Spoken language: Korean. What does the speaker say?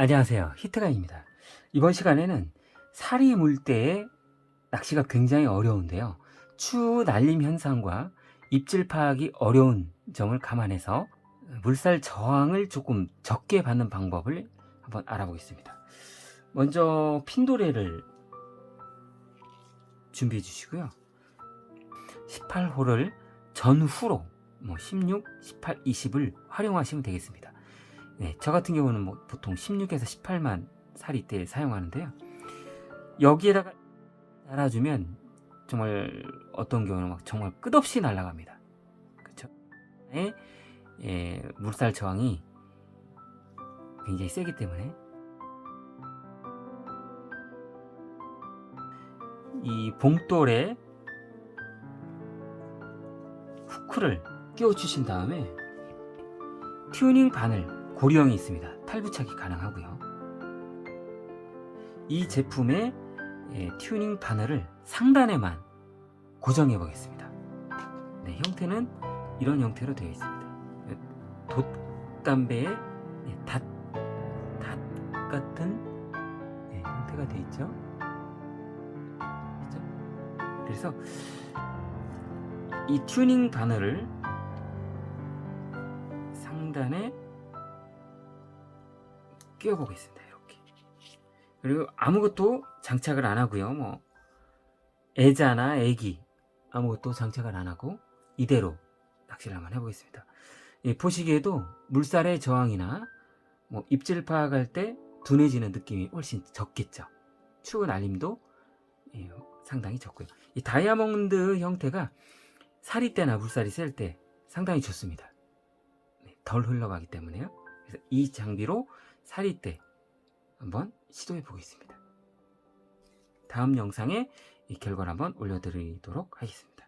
안녕하세요. 히트가입니다. 이번 시간에는 살이 물 때의 낚시가 굉장히 어려운데요. 추 날림 현상과 입질 파악이 어려운 점을 감안해서 물살 저항을 조금 적게 받는 방법을 한번 알아보겠습니다. 먼저 핀도레를 준비해 주시고요. 18호를 전후로 뭐 16, 18, 20을 활용하시면 되겠습니다. 네, 저 같은 경우는 뭐 보통 16에서 18만 살이 때 사용하는데요. 여기에다가 달아주면 정말 어떤 경우는 막 정말 끝없이 날아갑니다. 그렇죠? 예, 예, 물살 저항이 굉장히 세기 때문에 이 봉돌에 후크를 끼워 주신 다음에 튜닝 바늘 고리형이 있습니다. 탈부착이 가능하고요. 이 제품의 예, 튜닝 바늘을 상단에만 고정해 보겠습니다. 네, 형태는 이런 형태로 되어 있습니다. 예, 돛담배의 예, 닷, 닷 같은 예, 형태가 되어 있죠. 그죠? 그래서 이 튜닝 바늘을 상단에 끼워 보겠습니다. 그리고 아무것도 장착을 안 하고요. 뭐 애자나 애기 아무것도 장착을 안 하고 이대로 낚시를 한번 해보겠습니다. 예, 보시기에도 물살의 저항이나 뭐 입질 파악할 때 둔해지는 느낌이 훨씬 적겠죠. 추구 날림도 예, 상당히 적고요. 이 다이아몬드 형태가 살이 때나 물살이 셀 때 상당히 좋습니다. 네, 덜 흘러가기 때문에요. 그래서 이 장비로 살이 때 한번 시도해 보겠습니다. 다음 영상에 이 결과를 한번 올려드리도록 하겠습니다.